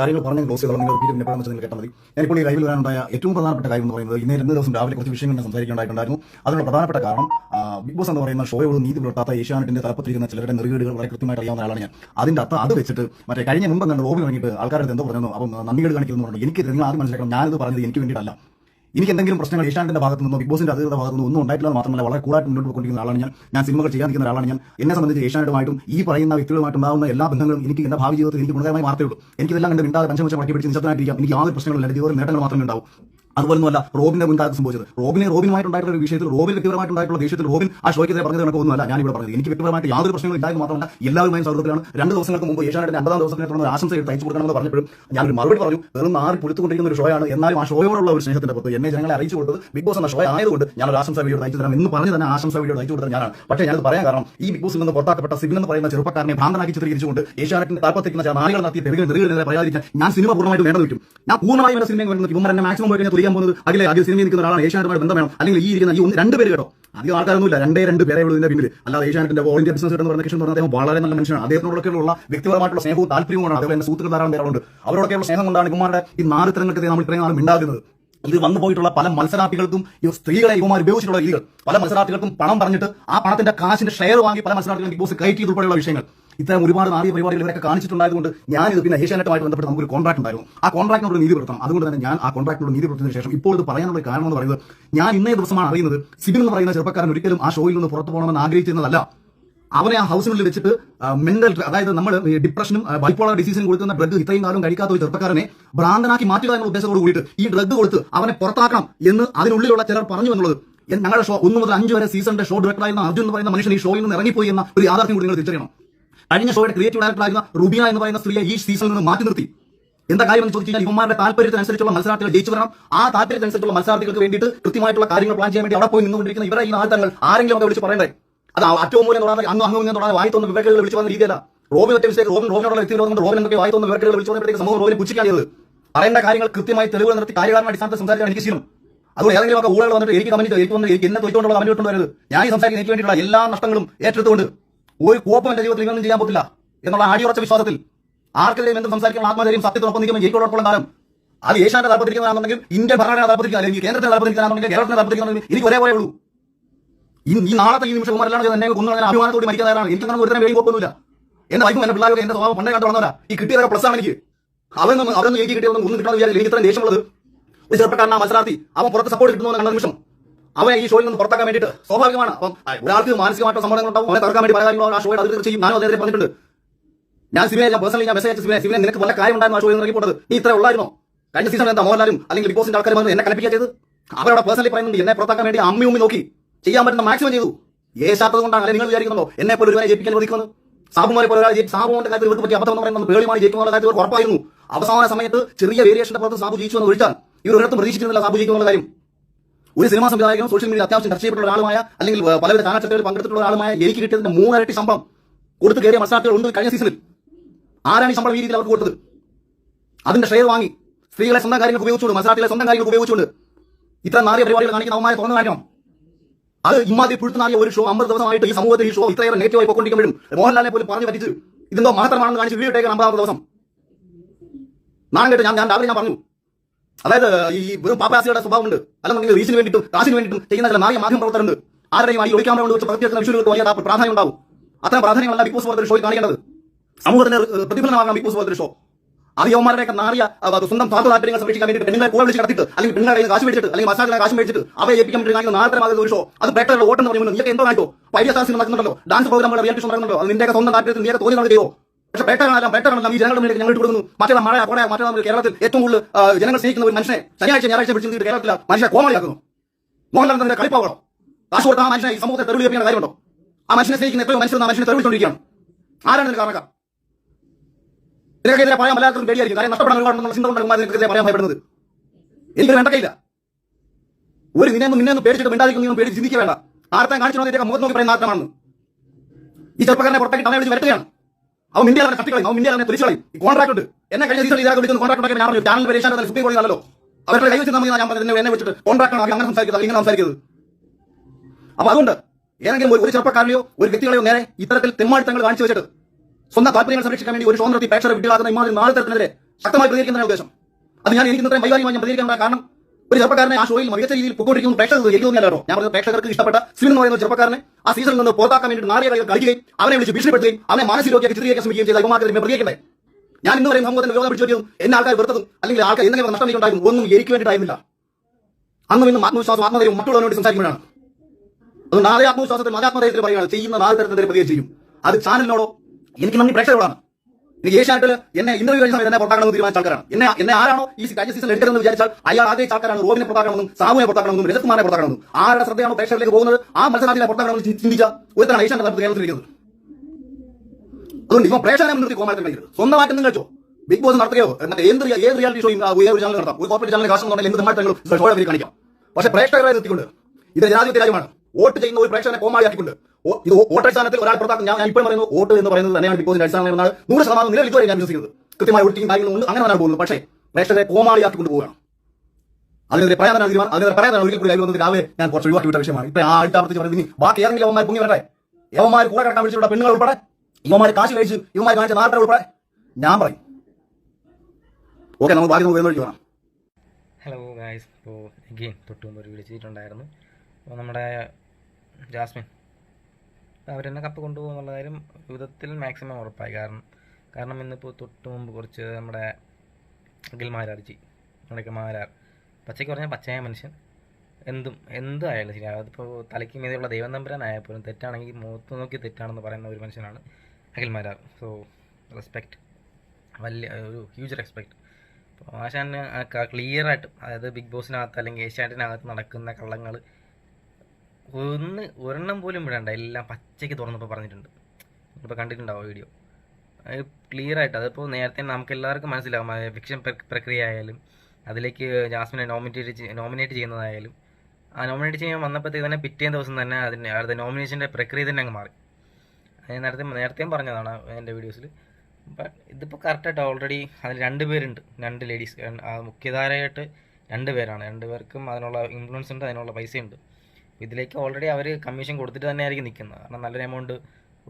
കാര്യങ്ങൾ പറഞ്ഞു ക്ലോസ് ചെയ്തോളം നിങ്ങൾ റിപ്പീറ്റ് പിന്നെപ്പെടാൻ വെച്ചാൽ കേട്ടാൽ മതി. ഞാനിപ്പോൾ ഈ ലൈവിൽ വരാനുണ്ടായ ഏറ്റവും പ്രധാനപ്പെട്ട കാര്യം എന്ന് പറയുന്നത് ഇന്നേ രണ്ട് ദിവസം രാവിലെ കുറച്ച് വിഷയങ്ങൾ ഞാൻ സംസാരിക്കേണ്ടതായിട്ടുണ്ടായിരുന്നു അതിനുള്ള പ്രധാനപ്പെട്ട കാരണം ബിഗ് ബോസ് എന്ന് പറയുന്ന ഷോയോട് നീതി പുലർത്താത്ത ഏഷ്യാനെറ്റിന്റെ തലപ്പത്തിരിക്കുന്ന ചിലരുടെ നെറുകേടുകൾ വളരെ കൃത്യമായിട്ട് അറിയാവുന്ന ആളാണ് ഞാൻ. അതിന്റെ അത്ത അത് വെച്ചിട്ട് മറ്റേ കഴിഞ്ഞ മുമ്പ് കണ്ട് റോബിൻ ഇറങ്ങിയിട്ട് ആൾക്കാരുടെ എന്തോ പറഞ്ഞു അപ്പം നന്ദികേട് കാണിക്കുന്നു പറഞ്ഞു എനിക്ക് നിങ്ങൾ ആദ്യം മനസ്സിലാക്കണം. ഞാനത് പറഞ്ഞത് എനിക്ക് വേണ്ടിയിട്ടല്ല. എനിക്ക് എന്തെങ്കിലും പ്രശ്നങ്ങൾ ഏഷ്യാനെറ്റിന്റെ ഭാഗത്ത് നിന്നോ ബിഗ് ബോസിന്റെ അതിരുടെ ഭാഗത്ത് നിന്നോ ഒന്നും ഉണ്ടായിട്ടില്ല മാത്രമല്ല വളരെ കൂടായിട്ട് മുന്നോട്ട് പോയിക്കൊണ്ടിരിക്കുന്ന ആളാണ് ഞാൻ. ഞാൻ സിനിമകൾ ചെയ്യാൻ നിൽക്കുന്ന ആളാണ് ഞാൻ. എന്നെ സംബന്ധിച്ച് ഏഷ്യാനെറ്റുമായിട്ടും ഈ പറയുന്ന വ്യക്തികളുമായിട്ട് ഉണ്ടാകുന്ന എല്ലാ ബന്ധങ്ങളും എനിക്ക് എന്റെ ഭാവി ജീവിതത്തിൽ എനിക്ക് ഗുണകരമായി മാർത്തേ ഇതെല്ലാം കണ്ട് മിണ്ടാതെ പഞ്ചം വെച്ച് മടക്കി പിടിച്ച് നിശബ്ദനായിട്ടിരിക്കാം. എനിക്ക് യാതൊരു പ്രശ്നങ്ങളില്ല ജീവിതത്തിൽ നേട്ടങ്ങൾ മാത്രമേ ഉണ്ടാവും. അതുപോലൊന്നുമല്ല റോബിന്റെ മുൻകാലത്ത് സംഭവിച്ചത് റോബിനെ റോബിനുമായിട്ടുണ്ടായിട്ടുള്ള ഒരു വിഷയത്തിൽ റോബിൽ വ്യക്തിപരമായിട്ടുണ്ടായിട്ടുള്ള ദേഷ്യത്തിൽ റോബിൻ ആ ഷോയ്ക്കെതിരെ പറഞ്ഞത് കണക്കൊന്നുമല്ല ഞാൻ ഇവിടെ പറഞ്ഞത്. എനിക്ക് വ്യക്തിപരമായിട്ട് യാതൊരു പ്രശ്നങ്ങളും ഇല്ലായെന്ന് മാത്രമല്ല എല്ലാവരുമായും സൗഹൃദത്തിലാണ്. രണ്ട് ദിവസങ്ങൾക്ക് മുമ്പ് ഏഷ്യാനെറ്റിന്റെ അമ്പതാം ദിവസത്തിനെ തുടർന്ന് ആശംസ എടുത്ത് അയച്ചു കൊടുക്കണമെന്ന് പറഞ്ഞപ്പോഴും ഞാൻ ഒരു മറുപടി പറഞ്ഞു. വെറും മാറി പുളിത്തുകൊണ്ടിരിക്കുന്ന ഒരു ഷോയാണ്. എന്നാലും ആ ഷോയോടുള്ള ഒരു സ്നേഹത്തിന്റെ പുറത്ത് എന്നെ ജനങ്ങളെ അറിയിച്ചു കൊടുത്തത് ബിഗ് ബോസ് എന്ന ഷോ ആയതുകൊണ്ട് ഞാൻ ഒരു ആശംസ വീഡിയോ അയച്ചു തരാം എന്ന് പറഞ്ഞ് തന്നെ ആശംസ വീഡിയോ അയച്ചു കൊടുത്തത് ഞാനാണ്. പക്ഷേ ഞാനത് പറയാൻ കാരണം ഈ ബിഗ് ബോസിൽ നിന്ന് പുറത്താക്കപ്പെട്ട സിബിൻ എന്ന് പറയുന്ന ചെറുപ്പക്കാരനെ ഭ്രാന്തനാക്കി ചിത്രീകരിച്ചുകൊണ്ട് ഏഷ്യാനെറ്റിന്റെ താല്പര്യത്തിക്കുന്ന ചില നാളുകൾ നടത്തിയ പെരുകിൽ നെറുകളിലെ പറയാതിരിക്കാൻ ഞാൻ സിനിമ പൂർണമായിട്ട് വേണ്ടത് വയ്ക്കും. ഞാൻ പൂർണമായും സിനിമ വരുന്നത് ഇവന്മാർ എന്നെ മാക്സിമം പോയി കഴിഞ്ഞാൽ തുലിയാൻ പോകുന്നത്? അഖിലെ അഖിൽ സിനിമയിൽ നിൽക്കുന്ന ഒരാളാണ് ഏഷ്യാനുമായി ബന്ധം വേണം. അല്ലെങ്കിൽ ഈ ഇരിക്കുന്ന ഈ ഒന്ന് രണ്ട് പേര് കേട്ടോ. അധികം ആൾക്കാരൊന്നുമില്ല. രണ്ടേ രണ്ട് പേരെ ഉള്ളൂ ഇതിന്റെ പിന്നിൽ അല്ലാതെ ഏഷ്യാനെറ്റിന്റെ ഓൾ ഇന്ത്യ ബിസിനസ് എന്ന് പറഞ്ഞ കൃഷ്ണൻ പറഞ്ഞ അദ്ദേഹം വളരെ നല്ല മനുഷ്യനാണ്. അദ്ദേഹത്തിനോടൊക്കെയുള്ള വ്യക്തിപരമായിട്ടുള്ള സ്നേഹവും താല്പര്യവും കൊണ്ടാണ് അതുപോലെ തന്നെ സുഹൃത്തുക്കൾ ധാരാളം പേരുണ്ട് അവരോടൊക്കെയുള്ള സ്നേഹം കൊണ്ടാണ് ഇവന്മാരുടെ ഈ നാല് നാറിത്തരങ്ങൾക്കെതിരെ നമ്മൾ ഇത്രയും നാൾ മിണ്ടാകുന്നത് ഇത് വന്നു പോയിട്ടുള്ള പല മത്സരാർത്ഥികൾക്കും ഈ സ്ത്രീകളെ ഇവമാർ ഉപയോഗിച്ചിട്ടുള്ള രീതികൾ. പല മത്സരാർത്ഥികൾക്കും പണം പറഞ്ഞിട്ട് ആ പണത്തിന്റെ കാശിന്റെ ഷെയർ വാങ്ങി പല മത്സരാർത്ഥികളും ബിഗ് ബോസ് കയറ്റി ഉൾപ്പെടെയുള്ള വിഷയങ്ങൾ. ഇത്തരം ഒരുപാട് നാടിയ പരിപാടികൾ ഇവരൊക്കെ കാണിച്ചിട്ടുണ്ടായതുകൊണ്ട് ഞാനിത് പിന്നെ ഏഷ്യാനെറ്റുമായിട്ട് ബന്ധപ്പെട്ട് നമുക്കൊരു കോൺട്രാക്ട് ഉണ്ടായിരുന്നു. ആ കോൺട്രാക്ടിനോട് നീതി പുലർത്തണം അതുകൊണ്ട് തന്നെ ഞാൻ ആ കോൺട്രാക്ടിനോട് നീതി പുലർത്തതിന് ശേഷം ഇപ്പോൾ ഇത് പറയാനുള്ള കാരണം എന്ന് പറയുന്നത്. ഞാൻ ഇന്നേ ദിവസമാണ് അറിയുന്നത് സിബിൻ എന്ന് പറയുന്ന ചെറുപ്പക്കാരൻ ഒരിക്കലും ആ ഷോയിൽ നിന്ന് പുറത്തു പോകണമെന്ന് ആഗ്രഹിച്ചിരുന്നതല്ല. അവനെ ആ ഹൗസിനുള്ളിൽ വെച്ചിട്ട് മെന്റൽ അതായത് നമ്മൾ ഡിപ്രഷനും ബൈപ്പോളർ ഡിസീസിനും കൊടുക്കുന്ന ഡ്രഗ് ഇത്രയും കാലം കഴിക്കാത്ത ഒരു ചെറുപ്പക്കാരനെ ഭ്രാന്തനാക്കി മാറ്റുക എന്ന ഉദ്ദേശത്തോട് കൂടിയിട്ട് ഈ ഡ്രഗ് കൊടുത്ത് അവനെ പുറത്താക്കണം എന്ന് അതിനുള്ളിലുള്ള ചിലർ പറഞ്ഞു എന്നുള്ളത് ഞങ്ങളുടെ ഷോ ഒന്ന് മുതൽ അഞ്ച് വരെ സീസണിന്റെ ഷോ ഡയറക്ടറായിരുന്ന അർജുൻ എന്ന് പറയുന്ന മനുഷ്യൻ ഈ ഷോയിൽ നിന്ന് ഇറങ്ങിപ്പോയി എന്ന ഒരു യാഥാർത്ഥ്യം കൂടി നിങ്ങൾ തിരിച്ചറിയണം. കഴിഞ്ഞ ഷോയുടെ ക്രിയേറ്റീവ് ഡയറക്ടറായിരുന്ന റുബിയ എന്ന് പറയുന്ന സ്ത്രീയെ ഈ സീസണിൽ നിന്ന് മാറ്റി നിർത്തി. എന്താ കാര്യം എന്ന് ചോദിച്ചു കഴിഞ്ഞാൽ ഇവന്മാരുടെ താല്പര്യത്തിനനുസരിച്ചുള്ള മത്സരാർത്ഥികൾ ജയിച്ചു വരണം ആ താല്പര്യത്തിനനുസരിച്ചുള്ള മത്സരാർത്ഥികൾക്ക് വേണ്ടിയിട്ട് കൃത്യമായിട്ടുള്ള കാര്യങ്ങൾ പ്ലാൻ ചെയ്യാൻ വേണ്ടി അവിടെ പോയി നിന്നുകൊണ്ടിരിക്കുന്ന ഇവരെ ഈ ആദ്യങ്ങൾ ആരെങ്കിലും ഒക്കെ വിളിച്ച് പറയണ്ടേ? അത് അറ്റവും മൂലം തൊടാതെ അന്ന് അങ്ങ് തൊടാതെ വായി തോന്നുന്ന വിവരങ്ങൾ വിളിച്ചു വന്ന രീതിയല്ല. റോബിൻ ഒറ്റ റോബിൻ റോബിനോടുള്ള വ്യക്തിവിരോധം കൊണ്ട് റോബിൻ എന്തൊക്കെ വായി തോന്നുന്ന വിവരങ്ങൾ വിളിച്ചു വന്നപ്പോഴത്തേക്ക് സമൂഹം റോബിനെ പുച്ഛിക്കാൻ ചെയ്തത്. പറയേണ്ട കാര്യങ്ങൾ കൃത്യമായി തെളിവുകൾ നിർത്തി കാര്യകാരണ അടിസ്ഥാനത്തിൽ സംസാരിക്കാൻ എനിക്ക് ശീലം. അതുകൊണ്ട് ഏതെങ്കിലും ഒക്കെ ഊഴകൾ വന്നിട്ട് എനിക്ക് കമന്റ് എനിക്ക് വന്നിട്ട് എനിക്ക് എന്നെ തൊഴിച്ചുകൊണ്ടുള്ള കമന്റ് വരുന്നത് ഞാൻ ഈ എനിക്ക് വേണ്ടിയിട്ടുള്ള എല്ലാ നഷ്ടങ്ങളും ഏറ്റെടുത്തുകൊണ്ട് ഒരു കോപ്പം എന്റെ ജീവിതത്തിൽ നിങ്ങൾ ചെയ്യാൻ പറ്റില്ല എന്നുള്ള അടിയുറച്ച വിശ്വാസത്തിൽ ആർക്കെതിരെയും എന്തും സംസാരിക്കാൻ ആത്മധൈര്യം സത്യത്തിനൊപ്പം നിൽക്കുമ്പോൾ ജയിക്കോടൊപ്പം കാലം അത് ഏഷ്യാന്റെ തലപ്പത്തിരിക്കുന്നതാണെന്നുണ്ടെങ്കിൽ ഇന്ത്യൻ ഭരണഘടന താല്പര്യത്തിരിക്കുക അല്ലെങ്കിൽ കേന്ദ്രത്തിന് തലപ്പത്തിരിക്കുന്നതാണെങ്കിൽ കേരളത്തിന് താല്പര്യത്തിരിക്കുന്നതെങ്കിൽ എനിക്ക് ഒരേപോലെ ഉള്ളൂ. ഈ നാളത്തെ ഈ നിമിഷം നിമിഷകുമാരെല്ലാം എന്നെ കൊന്നു ഞാൻ അഭിമാനത്തോട് മരിക്കുന്നതാണ് എനിക്ക് അങ്ങനെ ഒരുത്തരം വേണ്ടി പോകുന്നില്ല എന്റെ വൈഫും എന്റെ പിള്ളേരും എന്റെ സ്വഭാവം പണ്ടേ കണ്ടു വന്നവരാ ഈ കിട്ടിയതൊക്കെ ആണ് എനിക്ക്. അവരൊന്നും അവരൊന്നും എനിക്ക് കിട്ടിയതൊന്നും ഒന്നും കിട്ടണമെന്ന് വിചാരിച്ചില്ല എനിക്ക് ഇത്രയും ദേഷ്യമുള്ളത് ഒരു ചെറുപ്പക്കാരനാ മത്സരാർത്ഥി അവൻ പുറത്ത് സപ്പോർട്ട് കിട്ടുന്നു കണ്ട നിമിഷം അവനെ ഈ ഷോയിൽ നിന്ന് പുറത്താക്കാൻ വേണ്ടിയിട്ട് സ്വാഭാവികമാണ്. അപ്പം ഒരാൾക്ക് മാനസികമായിട്ട് സമ്മർദ്ദങ്ങൾ ഉണ്ടാവും. അവനെ തകർക്കാൻ വേണ്ടി പല കാര്യങ്ങളും ആ ഷോയിൽ അതിർത്തി ചെയ്യും. ഞാനും അദ്ദേഹത്തെ പറഞ്ഞിട്ടുണ്ട്. ഞാൻ സിബിനെ ഞാൻ പേഴ്സണലി ഞാൻ മെസ്സേജ് അയച്ച സിബിനെ നിനക്ക് വല്ല കാര്യം ഉണ്ടായിരുന്നു ആ ഷോയിൽ നിന്ന് ഇറങ്ങിപ്പോട്ടത് നീ ഇത്ര ഉള്ളായിരുന്നോ? കഴിഞ്ഞ സീസൺ എന്താ മോഹൻലാലും അല്ലെങ്കിൽ ബിഗ് ആൾക്കാർ വന്ന് എന്നെ കളിപ്പിക്കാൻ ചെയ്ത് അവരവിടെ പേഴ്സണലി പറയുന്നുണ്ട് എന്നെ പുറത്താക്കാൻ വേണ്ടി അമ്മയും ഉമ്മി നോക്കി ചെയ്യാൻ പറ്റുന്ന മാക്സിമം ചെയ്തു. ഏശാത്തത് കൊണ്ടാണ് നിങ്ങൾ വിചാരിക്കുന്നുണ്ടോ? എന്നെ പോലെ ഒരുവനെ ജയിപ്പിക്കാൻ ഒതുക്കുന്നത് സാബുമാരെ പോലെ ജയിപ്പ് സാബുവിന്റെ കാര്യത്തിൽ ഇവർക്ക് പറ്റി അബദ്ധം എന്ന് പറയുന്നത് പേളിമാണ് ജയിക്കുന്നുള്ള കാര്യത്തിൽ ഉറപ്പായിരുന്നു. അവസാന സമയത്ത് ചെറിയ വേരിയേഷന്റെ പുറത്ത് സാബു ജയിച്ചു എന്ന് ഒഴിച്ചാൽ ഇവർ ഒരിടത്തും പ്രതീക്ഷിക്കുന്നില്ല സാബു ജയിക്കുന്നുള്ള കാര്യം. ഒരു സിനിമാ സംവിധായകനും സോഷ്യൽ മീഡിയ അത്യാവശ്യം ചർച്ച ചെയ്യപ്പെട്ട ഒരാളുമായ അല്ലെങ്കിൽ പലവിധ ചാനൽ പങ്കെടുത്തിട്ടുള്ള ഒരാളുമായ എനിക്ക് കിട്ടിയതിന്റെ മൂന്നരട്ടി ശമ്പളം കൊടുത്ത് കയറിയ മത്സരാർത്ഥികൾ ഉണ്ട് കഴിഞ്ഞ സീസണിൽ ആരാണ് ഈ ശമ്പളം ഈ രീതിയിൽ അവർക്ക് കൊടുത്തത്? അതിന്റെ ഷെയർ വാങ്ങി. സ്ത്രീകളെ സ്വന്തം കാര്യങ്ങൾ ഉപയോഗിച്ചുകൊണ്ട് മത്സരാർത്ഥികളെ സ്വന്തം കാര്യങ്ങൾ ഉപയോഗിച്ചുകൊണ്ട് ഇത്ര നാറിയ പരിപാടികൾ കാണിക്കുന്ന അവന്മാരെ തുറന്നു കാണിക്കണം. അത് ഇമാതിരി പുഴുത്തുനാറിയ ഒരു ഷോ അമ്പത് ദിവസമായിട്ട് ഈ സമൂഹത്തിൽ ഈ ഷോ ഇത്രയേറെ നെഗറ്റീവായി പോയിക്കൊണ്ടിരിക്കുമ്പോഴും മോഹൻലാലിനെ പോലും പറഞ്ഞു പറ്റിച്ച് ഇതെന്തോ മാത്രമാണെന്ന് കാണിച്ച് വീഡിയോ ഇട്ടേക്കാൻ അമ്പതാമത്തെ ദിവസം. നാളെ കേട്ട് ഞാൻ ഞാൻ രാവിലെ ഞാൻ പറഞ്ഞു അതായത് ഈ വെറും പാപ്പാസിയുടെ സ്വഭാവമുണ്ട്. അല്ലെന്നുണ്ടെങ്കിൽ റീച്ചിന് വേണ്ടിയിട്ടും കാശിന് വേണ്ടിയിട്ടും ചെയ്യുന്ന ചില മാറിയ മാധ്യമ പ്രവർത്തകരുണ്ട്. ആരുടെയും ഈ ഒളിക്യാമറ കൊണ്ട് വെച്ച് പ്രത്യേക വിഷയങ്ങൾക്ക് വലിയ പ്രാധാന്യം ഉണ്ടാവും അത്ര പ്രാധാന്യമല്ല ബിഗ് ബോസ് പോലത്തെ ഷോയിൽ കാണിക്കേണ്ടത്. സമൂഹത്തിന്റെ പ്രതിഫലനമാകണം ബിഗ് ബോസ് പോലത്തെ ഷോ അത് നാറിയ സ്വന്തം സ്വാർത്ഥ താല്പര്യങ്ങൾ സംരക്ഷിക്കാൻ വേണ്ടി പെണ്ണുങ്ങളെ കൂടെ വിളിച്ച് കടത്തിട്ട് അല്ലെങ്കിൽ പെണ്ണുങ്ങളെ കാശ് മേടിച്ചിട്ട് അല്ലെങ്കിൽ മസാജിലെ കാശ് മേടിച്ചിട്ട് അവയെ ഏൽപ്പിക്കാൻ വേണ്ടി കാണിക്കുന്ന നാളത്തെ ഒരു ഷോ അത് പ്രേക്ഷകരുടെ ഓട്ടം എന്ന് നീയൊക്കെ എന്തോ കാണിച്ചോ? പൈഡിയ സ്റ്റാർസിന് നടക്കുന്നുണ്ടല്ലോ. ഡാൻസ് പ്രോഗ്രാമുകൾ റിയാലിറ്റി ഷോ നടക്കുന്നുണ്ടോ അത് നിന്റെ സ്വന്തം താല്പര്യത്തിൽ നീയൊക്കെ തോന്നി നടക്കുകയോ പക്ഷേ പ്രേക്ഷകരെല്ലാം പ്രേക്ഷകരെല്ലാം ഈ ജനങ്ങളുടെ മേലേക്ക് ഞങ്ങൾ ഇട്ട് കൊടുക്കുന്നു. മറ്റേ മഴ കോട മറ്റേ കേരളത്തിൽ ഏറ്റവും കൂടുതൽ ജനങ്ങൾ സ്നേഹിക്കുന്ന ഒരു മനുഷ്യനെ ശനിയാഴ്ച ഞായറാഴ്ച പിടിച്ചിട്ട് കേരളത്തിൽ മനുഷ്യനെ കോമാളിയാക്കുന്നു. മോഹൻലാൽ തന്നെ കളിപ്പാവണം കാശ് ആ മനുഷ്യനെ ഈ സമൂഹത്തെ തെരുവിളിപ്പിക്കുന്ന കാര്യമുണ്ടോ? ആ മനുഷ്യനെ സ്നേഹിക്കുന്ന എത്രയോ മനുഷ്യർ ആ മനുഷ്യനെ തെരുവിളിച്ചുകൊണ്ടിരിക്കുകയാണ് ആരാണ് ഇതിന് കാരണക്കാർ? ഇതിനെതിരെ പറയാൻ പലർക്കും പേടിയായിരിക്കും. കാര്യം നഷ്ടപ്പെടാൻ ഒരുപാട് ചിന്ത കൊണ്ടാണ് ഇതിനെതിരെ പറയാൻ ഭയപ്പെടുന്നത്. എനിക്ക് വേണ്ടക്കയില്ല. ഒരു നിന്നെ നിന്നെ പേടിച്ചിട്ട് മിണ്ടാതിരിക്കുന്നു പേടി ചിന്തിക്കുക വേണ്ട. ആർത്താൻ കാണിച്ചു മുഖത്ത് നോക്കി പറയുന്ന ആർത്തമാണെന്ന് ഈ ചെറുപ്പക്കാരനെ പുറത്തേക്ക് തന്നെ വിളിച്ച് വരട്ടുകയാണ് അവൻ ഇന്ത്യ അവനെ തട്ടിക്കളയും. അവൻ ഇന്ത്യ അവനെ തിരിച്ചളയും ഈ കോൺട്രാക്ട് ഉണ്ട്. എന്നെ കഴിഞ്ഞ സീസൺ ഇതാക്കി വിളിക്കുന്ന കോൺട്രാക്ട് ഞാൻ പറഞ്ഞു ചാനൽ പരീക്ഷ സുപ്രീം കോടതി ആണല്ലോ അവരുടെ കൈ വെച്ച് നമ്മൾ ഞാൻ പറഞ്ഞത്. എന്നെ- വെച്ചിട്ട് കോൺട്രാക്ട് ആണ് അങ്ങനെ സംസാരിക്കുന്നത് ഇങ്ങനെ സംസാരിക്കുന്നത് അപ്പൊ അതുകൊണ്ട് ഏതെങ്കിലും ഒരു- ചെറുപ്പക്കാരനെയോ ഒരു വ്യക്തികളെയോ നേരെ ഇത്തരത്തിൽ തെമ്മാടിത്തങ്ങൾ കാണിച്ചു വെച്ചിട്ട് സ്വന്തം താല്പര്യങ്ങൾ സംരക്ഷിക്കാൻ വേണ്ടി ഒരു ഷോ പ്രേക്ഷകർ വിട്ടുകളാക്കുന്ന ഇമാതിരി നാല് തരത്തിനെതിരെ ശക്തമായി പ്രതികരിക്കുന്നതാണ് ഉദ്ദേശം. അത് ഞാൻ എനിക്ക് ഇത്രയും വൈകാരികമായി ഞാൻ കാരണം ഒരു ചെറുപ്പക്കാരനെ ആ ഷോയിൽ മികച്ച രീതിയിൽ പൊക്കോണ്ടിരിക്കുന്നു പ്രേക്ഷകർക്ക് എനിക്ക് തോന്നിയല്ലോ ഞാൻ പറഞ്ഞത് പ്രേക്ഷകർക്ക് ഇഷ്ടപ്പെട്ട സിനിമ എന്ന് പറയുന്ന ചെറുപ്പക്കാരനെ ആ സീസണിൽ നിന്ന് പുറത്താക്കാൻ വേണ്ടി നാറിയ കളികൾ കളിക്കുകയും അവനെ വിളിച്ച് ഭീഷണിപ്പെടുത്തുകയും അവനെ മാനസികരോഗ്യം ചിത്രീകരിക്കാൻ ശ്രമിക്കുകയും ചെയ്ത യുവമാർക്കെതിരെ പ്രതികരിക്കണ്ടേ? ഞാൻ ഇന്ന് വരെയും സമൂഹത്തിന് വിരോധം പിടിച്ചു എന്നെ ആൾക്കാർ വെറുത്തതും അല്ലെങ്കിൽ ആൾക്കാർ എന്തെങ്കിലും നഷ്ടം ഉണ്ടായിരുന്നു ഒന്നും എനിക്ക് വേണ്ടിയിട്ടായിരുന്നില്ല അന്നും ഇന്നും ആത്മവിശ്വാസം ആത്മധൈര്യം മറ്റുള്ളവരോട് സംസാരിക്കുമ്പോഴാണ്. അതുകൊണ്ട് നാളെ ആത്മവിശ്വാസത്തിൽ മതാത്മധൈര്യത്തിൽ പറയുകയാണ് ചെയ്യുന്ന നാല് തരത്തിനെതിരെ പ്രതികരിച്ചിരിക്കും. അത് ചാനലിനോടോ എനിക്ക് നന്ദി പ്രേക്ഷകരോടാണ്. ഏഷ്യാനെറ്റിൽ എന്നെ ഇന്റർവ്യൂ കഴിഞ്ഞ സമയത്ത് എന്നെ പുറത്താക്കണമെന്ന് തീരുമാനിച്ച ആൾക്കാരാണ്. എന്നെ എന്നെ ആരാണോ ഈ കഴിഞ്ഞ സീസൺ എടുക്കണമെന്ന് വിചാരിച്ചാൽ അയാൾ ആദ്യ ആൾക്കാരാണ്. റോബിനെ പുറത്താക്കണമെന്നും സാമുവിനെ പുറത്താക്കണമെന്നും രജത്കുമാറിനെ പുറത്താക്കണമെന്നും. ആരുടെ ശ്രദ്ധയാണോ പ്രേക്ഷകരിലേക്ക് പോകുന്നത്? ആ മത്സരാർത്ഥിനെ പുറത്താക്കണമെന്ന് ചിന്തിച്ച ഒരുത്തരാണ് ഏഷ്യാനെറ്റ് തലപ്പത്ത് കേരളത്തിലിരിക്കുന്നത് അതുകൊണ്ട് ഇപ്പം പ്രേക്ഷകരെ മുൻനിർത്തി കോമാറ്റം കഴിക്കരുത് സ്വന്തമായിട്ട് നിങ്ങൾ വെച്ചോ ബിഗ് ബോസ് നടത്തുകയോ എന്നിട്ട് എന്ത് ഏത് റിയാലിറ്റി ഷോയും ഏത് ചാനൽ നടത്താം. ഒരു കോർപ്പറേറ്റ് ചാനൽ കാശ് എന്ത് തമ്മാറ്റങ്ങളും ഷോയെ കാണിക്കാം. പക്ഷേ പ്രേക്ഷകരെ നിർത്തിക്കൊണ്ട് ഇത് ജനാധിപത്യ രാജ്യമാണ്. വോട്ട് ചെയ്യുന്ന ഒരു പ്രേക്ഷകനെ കോമാളിയാക്കിക്കൊണ്ട് ഇത് വോട്ടടിസ്ഥാനത്തിൽ ഒരാൾ പുറത്താക്കും ഞാൻ ഇപ്പോൾ പറയുന്നത് വോട്ട് എന്ന് പറയുന്നത് തന്നെയാണ് ബിഗ് ബോസിന്റെ അടിസ്ഥാനം എന്നാണ് നൂറ് ശതമാനം നിലവിൽ ഞാൻ വിശ്വസിക്കുന്നത് കൃത്യമായ ഒട്ടിക്കും കാര്യങ്ങളും ഉണ്ട് അങ്ങനെ തന്നെ പോകുന്നത്. പക്ഷേ പ്രേക്ഷകരെ കോമാളിയാക്കി പോവുകയാണ്. അതിനെതിരെ പറയാൻ തന്നെ തീരുമാനം അതിനെതിരെ പറയാൻ തന്നെ ഒരിക്കൽ കൂടി വന്നത് രാവിലെ ഞാൻ കുറച്ച് ഒഴിവാക്കി വിട്ട വിഷയമാണ്. ഇപ്പൊ ആ ആഴ്ചാവർത്തിച്ച് പറയുന്നത് ഇനി ബാക്കി ഏതെങ്കിലും അവന്മാർ പൊങ്ങി വരട്ടെ? യവന്മാർ കൂടെ കിടക്കാൻ വിളിച്ചിട്ടുള്ള പെണ്ണുകൾ ഉൾപ്പെടെ? ഇവന്മാർ കാശ് കഴിച്ച് ഇവന്മാർ കാണിച്ച നാട്ടുകൾ ഉൾപ്പെടെ? ഞാൻ പറയും. ഓക്കെ നമ്മൾ ബാക്കി നമുക്ക് വരുന്ന ഹലോ ഗായ്സ് അപ്പോൾ എഗെയിൻ തൊട്ട് ഒരു വിളിച്ചിട്ടുണ്ടായിരുന്നു അപ്പോൾ നമ്മുടെ ജാസ്മിൻ അവരെന്നെ കപ്പ് കൊണ്ടുപോകുന്നുള്ള കാര്യം വിധത്തിൽ മാക്സിമം ഉറപ്പായി. കാരണം കാരണം ഇന്നിപ്പോൾ തൊട്ട് മുമ്പ് കുറച്ച് നമ്മുടെ അഖിൽ മാരാർജി നമ്മുടെയൊക്കെ മാരാർ. പച്ചയ്ക്ക് പറഞ്ഞാൽ പച്ചയായ മനുഷ്യൻ. എന്തും എന്തായാലും ശരി. അതിപ്പോൾ തലയ്ക്ക് മീതെയുള്ള ദൈവം തമ്പുരാനായാൽ പോലും തെറ്റാണെങ്കിൽ മുഖത്ത് നോക്കി തെറ്റാണെന്ന് പറയുന്ന ഒരു മനുഷ്യനാണ് അഖിൽ മാരാർ സോ റെസ്പെക്റ്റ് വലിയ ഒരു ഹ്യൂജ് റെസ്പെക്റ്റ് അപ്പോൾ ആശാന് ക്ലിയർ ആയിട്ട് അതായത് ബിഗ് ബോസിനകത്ത് അല്ലെങ്കിൽ ഏഷ്യാനെറ്റിനകത്ത് നടക്കുന്ന കള്ളങ്ങൾ ഒന്ന് ഒരെണ്ണം പോലും വിടണ്ട. എല്ലാം പച്ചയ്ക്ക് തുറന്നപ്പോൾ പറഞ്ഞിട്ടുണ്ട്. ഇപ്പോൾ കണ്ടിട്ടുണ്ടാവും വീഡിയോ. അത് ക്ലിയർ ആയിട്ട് അതിപ്പോൾ നേരത്തെ നമുക്ക് എല്ലാവർക്കും മനസ്സിലാവും ഫിക്ഷൻ പ്രക്രിയ ആയാലും അതിലേക്ക് ജാസ്മിനെ നോമിനേറ്റ് നോമിനേറ്റ് ചെയ്യുന്നതായാലും. ആ നോമിനേറ്റ് ചെയ്യാൻ വന്നപ്പോഴത്തേക്ക് തന്നെ പിറ്റേ ദിവസം തന്നെ അതിന് അടുത്ത നോമിനേഷന്റെ പ്രക്രിയ തന്നെ അങ്ങ് മാറി. ഞാൻ നേരത്തെ നേരത്തെയും പറഞ്ഞതാണ് എന്റെ വീഡിയോസിൽ ബട്ട് ഇതിപ്പോൾ കറക്റ്റായിട്ട് ഓൾറെഡി അതിൽ രണ്ട് പേരുണ്ട്. രണ്ട് ലേഡീസ് മുഖ്യധാരയായിട്ട് രണ്ട് പേരാണ്. രണ്ട് പേർക്കും അതിനുള്ള ഇൻഫ്ലുവൻസ് ഉണ്ട് അതിനുള്ള പൈസയുണ്ട്. ഇതിലേക്ക് ഓൾറെഡി അവർ കമ്മീഷൻ കൊടുത്തിട്ട് തന്നെ ആയിരിക്കും നിൽക്കുന്നത് കാരണം നല്ലൊരു എമൗണ്ട്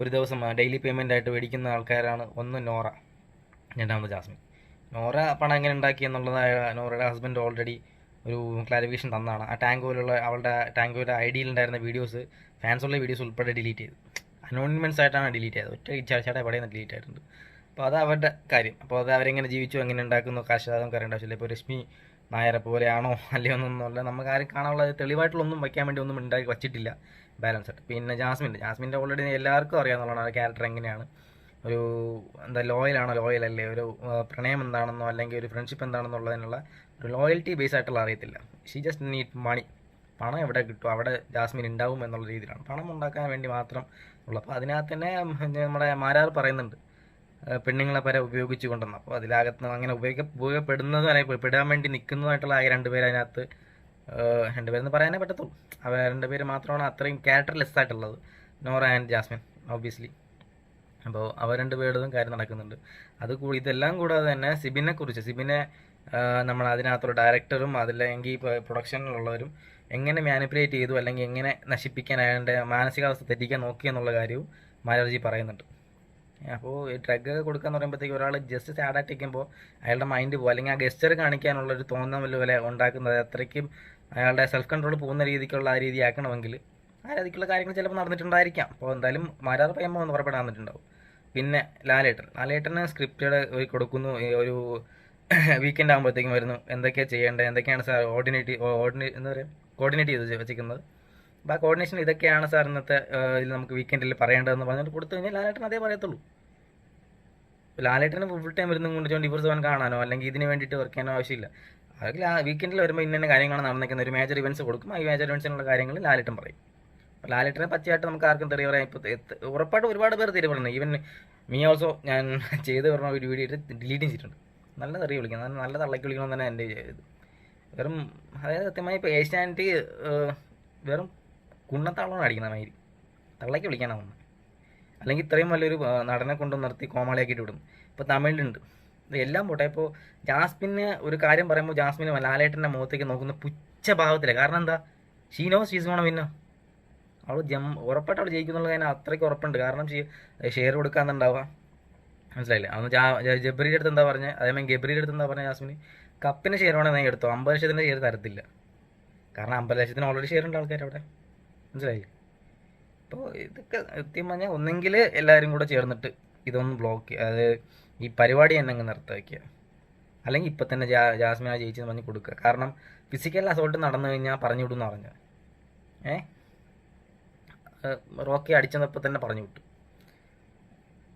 ഒരു ദിവസം ഡെയിലി പേയ്മെന്റ് ആയിട്ട് മേടിക്കുന്ന ആൾക്കാരാണ് ഒന്ന് നോറ രണ്ടാമത് ജാസ്മിൻ. നോറ പണം എങ്ങനെ ഉണ്ടാക്കി എന്നുള്ളതായ നോറയുടെ ഹസ്ബൻഡ് ഓൾറെഡി ഒരു ക്ലാരിഫിക്കേഷൻ തന്നാണ്. ആ ടാങ്ക് പോലുള്ള അവളുടെ ടാങ്കോയുടെ ഐ ഡിയിലുണ്ടായിരുന്ന വീഡിയോസ് ഫാൻസുള്ള വീഡിയോസ് ഉൾപ്പെടെ ഡിലീറ്റ് ചെയ്തു. അനോൺമെൻസ് ആയിട്ടാണ് ഡിലീറ്റ് ചെയ്തത്. ഒറ്റ ഇച്ചാഴ്ചയുടെ എവിടെ നിന്ന് ഡിലീറ്റ് ആയിട്ടുണ്ട്. അപ്പോൾ അത് അവരുടെ കാര്യം. അപ്പോൾ അത് അവരെങ്ങനെ ജീവിച്ചു എങ്ങനെ ഉണ്ടാക്കുന്നു കാശ് അതൊന്നും അറിയേണ്ട ആവശ്യമില്ല. ഇപ്പോൾ രശ്മി നായരെ പോലെയാണോ അല്ലയോ എന്നൊന്നുമല്ല നമുക്ക് ആരും കാണാനുള്ള തെളിവായിട്ടുള്ളൊന്നും വയ്ക്കാൻ വേണ്ടി ഒന്നും ഉണ്ടാക്കി വച്ചിട്ടില്ല. ബാലൻസ് ആയിട്ട് പിന്നെ ജാസ്മിന്റെ ജാസ്മിന്റെ ഓൾറെഡി എല്ലാവർക്കും അറിയാമെന്നുള്ളതാണ് ക്യാരക്ടർ എങ്ങനെയാണ്? ഒരു എന്താ ലോയലാണോ ലോയൽ അല്ലേ? ഒരു പ്രണയം എന്താണെന്നോ അല്ലെങ്കിൽ ഒരു ഫ്രണ്ട്ഷിപ്പ് എന്താണെന്നുള്ളതിനുള്ള ഒരു ലോയൽറ്റി ബേസ് ആയിട്ടുള്ള അറിയത്തില്ല. ഷീ ജസ്റ്റ് നീഡ് മണി പണം എവിടെ കിട്ടും? അവിടെ ജാസ്മിൻ ഉണ്ടാവും എന്നുള്ള രീതിയിലാണ്. പണം ഉണ്ടാക്കാൻ വേണ്ടി മാത്രം ഉള്ള അപ്പോൾ അതിനകത്ത് തന്നെ നമ്മുടെ മാരാർ പറയുന്നുണ്ട്. പെണ്ണുങ്ങളെ പര ഉപയോഗിച്ചു കൊണ്ടുവന്നു. അപ്പോൾ അതിലകത്ത് അങ്ങനെ ഉപയോഗ ഉപയോഗപ്പെടുന്നതും പെടാൻ വേണ്ടി നിൽക്കുന്നതായിട്ടുള്ള ആ രണ്ടുപേര് അതിനകത്ത് രണ്ടുപേരെന്ന് പറയാനേ പറ്റത്തുള്ളൂ. രണ്ട് രണ്ടുപേര് മാത്രമാണ് അത്രയും ക്യാരക്ടർ ലെസ് ആയിട്ടുള്ളത്. നോറ ആൻഡ് ജാസ്മിൻ ഓബിയസ്ലി അപ്പോൾ അവർ രണ്ടുപേരുടെതും കാര്യം നടക്കുന്നുണ്ട്. അത് ഇതെല്ലാം കൂടാതെ തന്നെ സിബിനെ കുറിച്ച് സിബിനെ നമ്മൾ അതിനകത്തുള്ള ഡയറക്ടറും അതില്ലെങ്കിൽ പ്രൊഡക്ഷനിലുള്ളവരും എങ്ങനെ മാനിപ്പുലേറ്റ് ചെയ്തു അല്ലെങ്കിൽ എങ്ങനെ നശിപ്പിക്കാൻ അയാളുടെ മാനസികാവസ്ഥ തെറ്റിക്കാൻ നോക്കി എന്നുള്ള കാര്യവും മാലർജി പറയുന്നുണ്ട്. അപ്പോൾ ഈ ഡ്രഗ് കൊടുക്കാന്ന് പറയുമ്പോഴത്തേക്ക് ഒരാൾ ജസ്റ്റ് സാഡ് ആയിട്ടിരിക്കുമ്പോൾ അയാളുടെ മൈൻഡ് പോകും അല്ലെങ്കിൽ ആ ഗസ്റ്റർ കാണിക്കാനുള്ള ഒരു തോന്നൽ പോലെ ഉണ്ടാക്കുന്നത്? അത്രയ്ക്കും അയാളുടെ സെൽഫ് കൺട്രോൾ പോകുന്ന രീതിക്കുള്ള ആ രീതി ആക്കണമെങ്കിൽ ആ രീതിക്കുള്ള കാര്യങ്ങൾ ചിലപ്പോൾ നടന്നിട്ടുണ്ടായിരിക്കാം. അപ്പോൾ എന്തായാലും മാരാർ പയ്യമ്മ ഒന്ന് പുറപ്പെടാൻ വന്നിട്ടുണ്ടാവും. പിന്നെ ലാലേട്ടൻ. ലാലേട്ടന് സ്ക്രിപ്റ്റഡ് കൊടുക്കുന്നു. ഒരു വീക്കെൻഡ് ആകുമ്പോഴത്തേക്കും വരുന്നു. എന്തൊക്കെയാണ് ചെയ്യേണ്ടത്? എന്തൊക്കെയാണ് സാർ ഓർഡിനേറ്റ് ഓർഡിനേ എന്താ പറയുക കോർഡിനേറ്റ് ചെയ്ത് വെച്ചിരിക്കുന്നത്? അപ്പോൾ ആ കോർഡിനേഷൻ ഇതൊക്കെയാണ് സാർ ഇന്നത്തെ ഇതിൽ നമുക്ക് വീക്കെൻഡിൽ പറയേണ്ടതെന്ന് പറഞ്ഞിട്ട് കൊടുത്തു കഴിഞ്ഞാൽ ലാലേട്ടൻ അതേ പറയത്തുള്ളൂ. ഇപ്പോൾ ലാലേട്ടന് ഫുൾ ടൈം ഇരുന്ന് കൊണ്ട് ട്വന്റി ഫോർ സെവൻ കാണാനോ അല്ലെങ്കിൽ ഇതിന് വേണ്ടിയിട്ട് വർക്ക് ചെയ്യാനോ ആവശ്യമില്ല. അതൊക്കെ ആ വീക്കെൻഡിൽ വരുമ്പോൾ ഇന്ന കാര്യങ്ങളാണ് നടന്നിരിക്കുന്ന ഒരു മേജർ ഇവൻസ് കൊടുക്കും ആ മേജർ ഇവൻസിനുള്ള കാര്യങ്ങൾ ലാലേട്ടൻ പറയും. അപ്പോൾ ലാലേട്ടനെ പറ്റിയായിട്ട് നമുക്ക് ആർക്കും തെറി പറയാം ഇപ്പോൾ ഉറപ്പായിട്ട് ഒരുപാട് പേർ തെറി പറയുന്നത് ഈവൻ മീ ഓൾസോ ഞാൻ ചെയ്ത് പറഞ്ഞ ഒരു വീഡിയോ ഡിലീറ്റ് ചെയ്തിട്ടുണ്ട്. നല്ല തെറി വിളിക്കണം നല്ല തള്ളക്കി വിളിക്കണം തന്നെ എന്റെ ഇത്. വെറും അതായത് സത്യമായി ഇപ്പോൾ ഏഷ്യാനിറ്റി വെറും കുണ്ണത്താളമാണ് അടിക്കുന്ന മാതിരി തള്ളയ്ക്ക് വിളിക്കാനാണ് വന്നത് അല്ലെങ്കിൽ ഇത്രയും വലിയൊരു നടനെ കൊണ്ട് നിർത്തി കോമാളിയാക്കിയിട്ട് വിടും. ഇപ്പോൾ തമിഴിലുണ്ട്. എല്ലാം പോട്ടെ. ഇപ്പോൾ ജാസ്മിന് ഒരു കാര്യം പറയുമ്പോൾ ജാസ്മിന് ലാലേട്ടന്റെ മുഖത്തേക്ക് നോക്കുന്ന പുച്ഛ ഭാവത്തില്ല കാരണം എന്താ? ഷീനോ ഷീസ് വേണം പിന്നെ അവൾ ജം ഉറപ്പായിട്ട് അവൾ ജയിക്കുന്നുള്ള കാര്യം അത്രയ്ക്ക് ഉറപ്പുണ്ട്. കാരണം ഷെയർ കൊടുക്കാന്നുണ്ടാവുക. മനസ്സിലായില്ലേ? അന്ന് ജബ്രിയുടെ അടുത്ത് എന്താ പറഞ്ഞത് അതേമാതിരി ഗബ്രിയുടെ അടുത്ത് എന്താ പറഞ്ഞത് ജാസ്മിന്? കപ്പിന് ഷെയർ വേണമെങ്കിൽ എടുത്തോ? അമ്പത് ലക്ഷത്തിന്റെ ഷെയർ തരത്തില്ല. കാരണം അമ്പത് ലക്ഷത്തിന് ഓൾറെഡി ഷെയർ ഉണ്ട് ആൾക്കാർ അവിടെ മനസ്സിലായില്ലേ അപ്പോൾ ഇതൊക്കെ സത്യം പറഞ്ഞാൽ ഒന്നെങ്കിൽ എല്ലാവരും കൂടെ ചേർന്നിട്ട് ഇതൊന്ന് ബ്ലോക്ക് അതായത് ഈ പരിപാടി തന്നെ അങ്ങ് നിർത്തി വയ്ക്കുക അല്ലെങ്കിൽ ഇപ്പം തന്നെ ജാ ജാസ്മിന ജയിച്ചു പറഞ്ഞ് കൊടുക്കുക. കാരണം ഫിസിക്കൽ അസോൾട്ട് നടന്നു കഴിഞ്ഞാൽ പറഞ്ഞു വിടുമെന്ന് പറഞ്ഞു. ഏ? റോക്കി അടിച്ചെന്നപ്പോൾ തന്നെ പറഞ്ഞു വിട്ടു.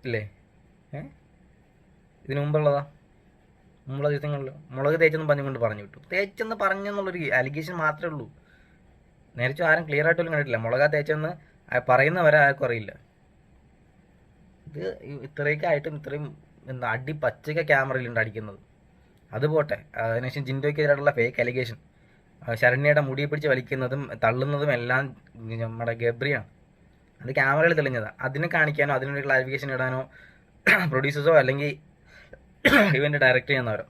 ഇല്ലേ? ഏ? ഇതിനു മുമ്പുള്ളതാ? മുമ്പുള്ള ദിവസങ്ങളിൽ മുളക് തേച്ചെന്ന് പറഞ്ഞുകൊണ്ട് പറഞ്ഞു വിട്ടു. തേച്ചെന്ന് പറഞ്ഞെന്നുള്ളൊരു അലിഗേഷൻ മാത്രമേ ഉള്ളൂ. നേരിച്ചും ആരും ക്ലിയർ ആയിട്ട് പോലും കണ്ടിട്ടില്ല. മുളക തേച്ചെന്ന് പറയുന്നവരെ ആർക്കും അറിയില്ല. ഇത് ഇത്രയൊക്കെ ആയിട്ടും ഇത്രയും എന്താ അടി പച്ചയ്ക്ക ക്യാമറയിലുണ്ട് അടിക്കുന്നത്. അത് പോട്ടെ. അതിനുശേഷം ജിൻഡോയ്ക്കെതിരായിട്ടുള്ള ഫേക്ക് അലിഗേഷൻ ശരണ്യയുടെ മുടി പിടിച്ച് വലിക്കുന്നതും തള്ളുന്നതും എല്ലാം നമ്മുടെ ഗബ്രിയാണ്. അത് ക്യാമറയിൽ തെളിഞ്ഞതാണ് അതിനെ കാണിക്കാനോ അതിനൊരു ക്ലാരിഫിക്കേഷൻ ഇടാനോ പ്രൊഡ്യൂസേഴ്സോ അല്ലെങ്കിൽ ഇവന്റെ ഡയറക്റ്റ് ചെയ്യുന്നവരോ.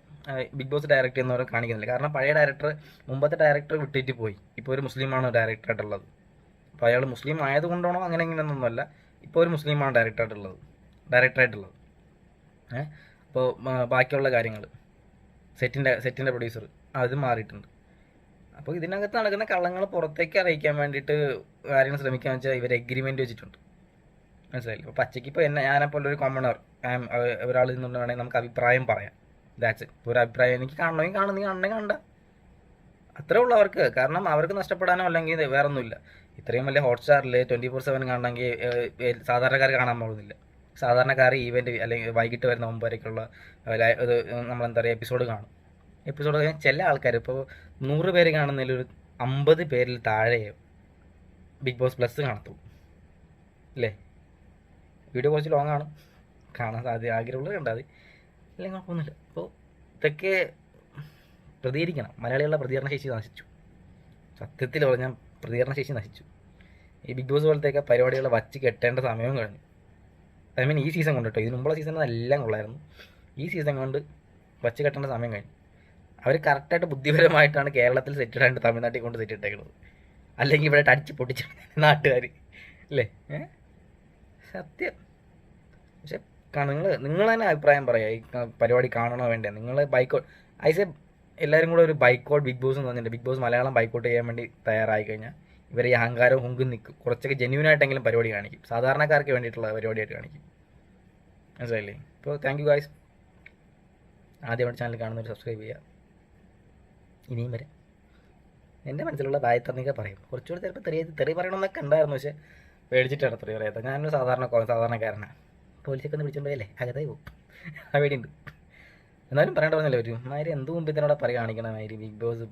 ബിഗ് ബോസ് ഡയറക്റ്റ് ചെയ്യുന്നവരെ കാണിക്കുന്നില്ല. കാരണം പഴയ ഡയറക്ടർ മുമ്പത്തെ ഡയറക്ടർ വിട്ടിട്ട് പോയി. ഇപ്പോൾ ഒരു മുസ്ലിമാണ് ഡയറക്ടറായിട്ടുള്ളത്. അപ്പോൾ അയാൾ മുസ്ലിം ആയതുകൊണ്ടാണോ അങ്ങനെ ഇങ്ങനെയൊന്നുമല്ല ഇപ്പോൾ ഒരു മുസ്ലിമാണ് ഡയറക്ടറായിട്ടുള്ളത്. ഡയറക്ടറായിട്ടുള്ളത്. ഏഹ് അപ്പോൾ ബാക്കിയുള്ള കാര്യങ്ങൾ സെറ്റിന്റെ സെറ്റിന്റെ പ്രൊഡ്യൂസർ അത് മാറിയിട്ടുണ്ട്. അപ്പോൾ ഇതിനകത്ത് നടക്കുന്ന കള്ളങ്ങൾ പുറത്തേക്ക് അറിയിക്കാൻ വേണ്ടിയിട്ട് കാര്യങ്ങൾ ശ്രമിക്കുക വെച്ചാൽ ഇവർ എഗ്രിമെന്റ് വെച്ചിട്ടുണ്ട്. മനസ്സിലായില്ലേ? അപ്പോൾ പച്ചയ്ക്ക് ഇപ്പോൾ എന്നെ ഞാനെപ്പോലെ ഒരു കോമണർ ഒരാൾ നിന്നുകൊണ്ട് വേണമെങ്കിൽ നമുക്ക് അഭിപ്രായം പറയാം. ദാറ്റ്സ് ഇപ്പോൾ ഒരു അഭിപ്രായം എനിക്ക് കാണണമെങ്കിൽ കാണും നീ കാണണമെങ്കിൽ കണ്ട അത്രേ ഉള്ളൂ അവർക്ക്. കാരണം അവർക്ക് നഷ്ടപ്പെടാനോ അല്ലെങ്കിൽ വേറെ ഒന്നുമില്ല ഇത്രയും വലിയ ഹോട്ട്സ്റ്റാറിൽ ട്വന്റി ഫോർ സെവൻ കാണണമെങ്കിൽ സാധാരണക്കാർ കാണാൻ പോകുന്നില്ല. സാധാരണക്കാർ ഈവന്റ് അല്ലെങ്കിൽ വൈകിട്ട് വരുന്ന മുമ്പ് വരേക്കുള്ള ഇത് നമ്മളെന്താ പറയുക എപ്പിസോഡ് കാണും. എപ്പിസോഡ് ചില ആൾക്കാർ ഇപ്പോൾ നൂറ് പേര് കാണുന്നതിൽ ഒരു അമ്പത് പേരിൽ താഴെ ബിഗ് ബോസ് പ്ലസ് കാണത്തുള്ളൂ. അല്ലേ? വീഡിയോ കുറച്ച് ലോങ് ആണ്. കാണാൻ സാധ്യത ആഗ്രഹമുള്ളത് കണ്ടാൽ മതി. അല്ലെങ്കിൽ കുഴപ്പമൊന്നുമില്ല അപ്പോൾ ഇതൊക്കെ പ്രതികരിക്കണം. മലയാളികളുടെ പ്രതികരണ ശേഷി നശിച്ചു. സത്യത്തിൽ പറഞ്ഞാൽ പ്രതികരണ ശേഷി നശിച്ചു. ഈ ബിഗ് ബോസ് പോലത്തെയൊക്കെ പരിപാടികൾ വച്ച് കെട്ടേണ്ട സമയവും കഴിഞ്ഞു. ഐ മീൻ ഈ സീസൺ കൊണ്ട് കേട്ടോ. ഇതിന് മുമ്പുള്ള സീസണിൽ എല്ലാം കൊള്ളായിരുന്നു. ഈ സീസൺ കൊണ്ട് വച്ച് കെട്ടേണ്ട സമയം കഴിഞ്ഞു. അവർ കറക്റ്റായിട്ട് ബുദ്ധിപരമായിട്ടാണ് കേരളത്തിൽ സെറ്റ് ഇടാണ്ട് തമിഴ്നാട്ടിൽ കൊണ്ട് സെറ്റ് ഇട്ടേക്കുന്നത്. അല്ലെങ്കിൽ ഇവിടെ അടിച്ച് പൊട്ടിച്ച നാട്ടുകാർ അല്ലേ സത്യം. പക്ഷെ നിങ്ങൾ നിങ്ങൾ തന്നെ അഭിപ്രായം പറയാം. ഈ പരിപാടി കാണണോ വേണ്ടേ? നിങ്ങൾ ബൈക്കോട്ട് ഐസെ എല്ലാവരും കൂടെ ഒരു ബൈക്കോട്ട് ബിഗ് ബോസ് എന്ന് പറഞ്ഞിട്ടുണ്ട്. ബിഗ് ബോസ് മലയാളം ബൈക്കോട്ട് ചെയ്യാൻ വേണ്ടി തയ്യാറായി കഴിഞ്ഞാൽ ഇവർ ഈ അഹങ്കാരവും ഹുങ്കും നിൽക്കും. കുറച്ചൊക്കെ ജെന്യൂൻ ആയിട്ടെങ്കിലും പരിപാടി കാണിക്കും. സാധാരണക്കാർക്ക് വേണ്ടിയിട്ടുള്ള പരിപാടിയായിട്ട് കാണിക്കും. മനസ്സിലായില്ലേ? ഇപ്പോൾ താങ്ക് യു ഗായ്സ് ആദ്യമായിട്ട് ചാനൽ കാണുന്നവർ സബ്സ്ക്രൈബ് ചെയ്യുക ഇനിയും വരെ. എന്റെ മനസ്സിലുള്ള തായത്തന്നൊക്കെ പറയും. കുറച്ചുകൂടി ചിലപ്പോൾ തെറി തെറി പറയണമെന്നൊക്കെ ഉണ്ടായിരുന്നു. പക്ഷേ പേടിച്ചിട്ടാണ് തെറി പറയാത്തത്. ഞാനൊരു സാധാരണ സാധാരണക്കാരനാണ് പോലീസൊക്കെ ഒന്ന് പോയല്ലേ അകത്തായി പോകും അവിടെ ഉണ്ട് എന്നാലും പറയേണ്ട പറഞ്ഞല്ലോ ഒരു മാതിരി എന്ത് മുമ്പിൽ തന്നെ പറയുകയാണിക്കണം മാതിരി ബിഗ് ബോസ്